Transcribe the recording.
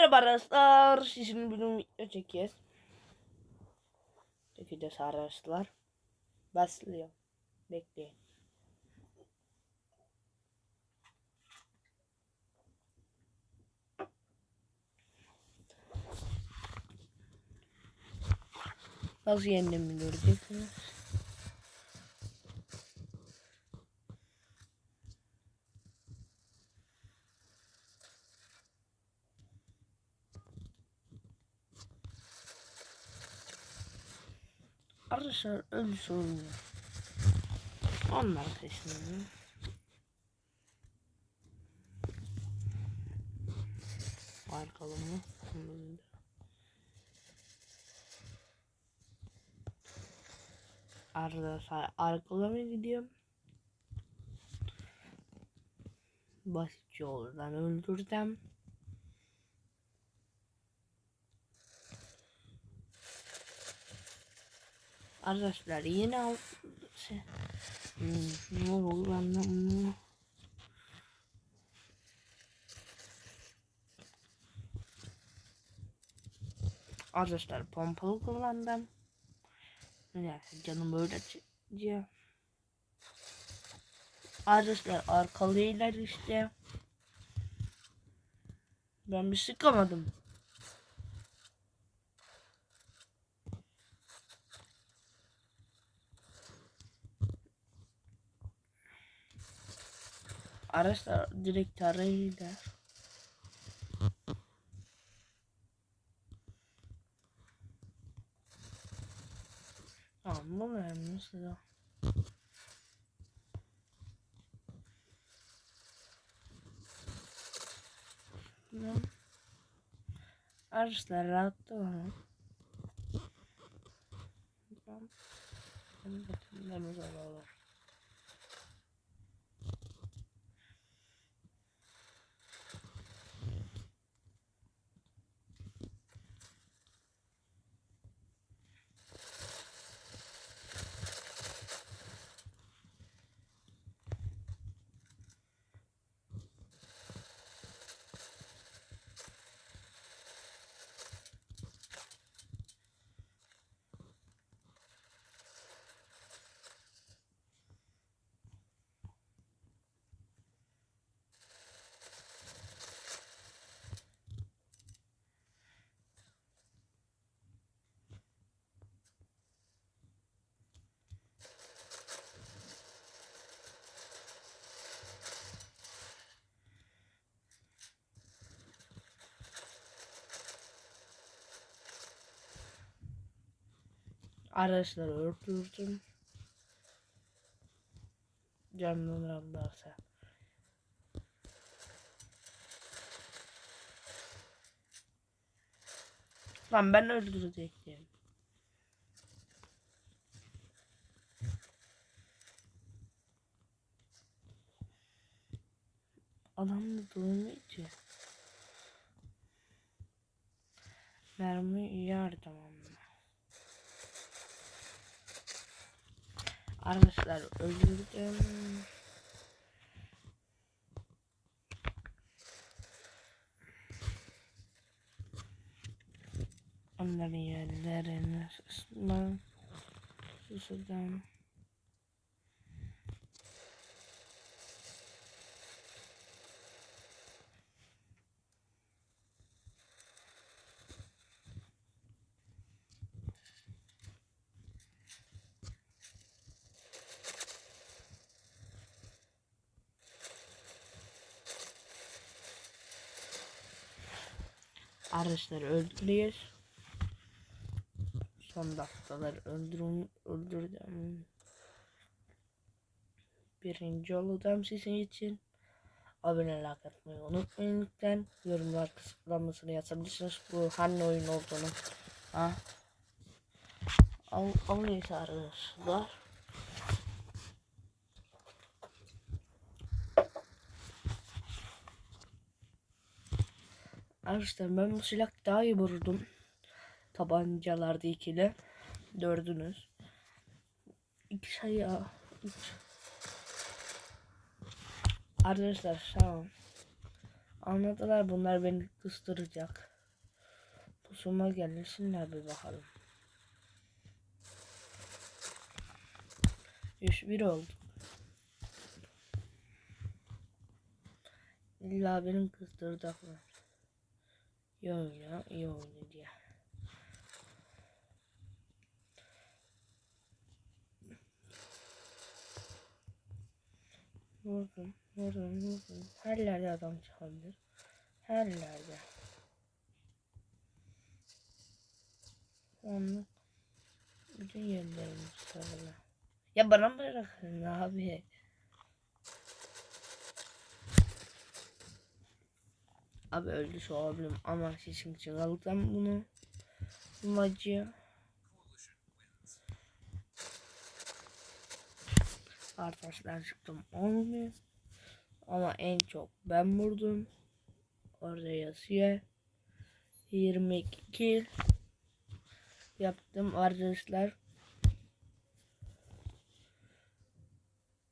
Merhaba arkadaşlar. Şimdi bugün video çekeceğiz. Çekeceğiz arkadaşlar. Başlıyor. Bekleyin. Nasıl yendiğimi göreceksiniz. Arkadaşlar öyle sormuyor. Onlar peşinde. Arkalı mı? Arkadaşlar arkalı mı gidiyorum? Basit yoldan öldürdüm. Arkadaşlar yine al şey, hmm, ne oldu benden bunu Arkadaşlar pompalı kullandım. Yani canım böyle çıkıyor. Arkadaşlar arkalıylar işte. Ben bir sıkamadım. Araçlar direkt arayla. Tamam bu silah. Tamam. Araçlar rahatta var. Tamam. Ben ben Araçları öldürdüm. Canlılarlarsa. Lan ben öldürecektim. Adam da duymuyor ki. Mermi yardım ama. Arkadaşlar öldürdüm. Onların yerlerini ısıtmam. Susadım. Arkadaşlar öldürüyor. Son dakikalar öldürüm, öldürdüm. Birinci oldum sizin için. Abone like atmayı unutmayın lütfen. Yorumlar kısıtlamasını yazabilirsiniz. Bu hangi oyun olduğunu. Ha? Al, al neyse arkadaşlar. Arkadaşlar ben bu silah daha iyi vurdum. Tabancalarda ikili. Dördünüz. İki sayı. Üç. Arkadaşlar tamam. Anladılar bunlar beni kıstıracak. Pusuma gelsinler bir bakalım. 3-1 oldu. İlla benim kıstıracaklar. İyi oyna, iyi oyna diye. Vurdum, vurdum, vurdum. Her yerde adam çıkabilir. Her yerde. Onu bütün yerlerimiz sarılı. Ya bana bırakın abi. Abi öldü şu ama sesim çıkardım bunu. Bu maçı. Arkadaşlar çıktım olmuyor. Ama en çok ben vurdum. Orada yazıyor. 22 kill yaptım arkadaşlar.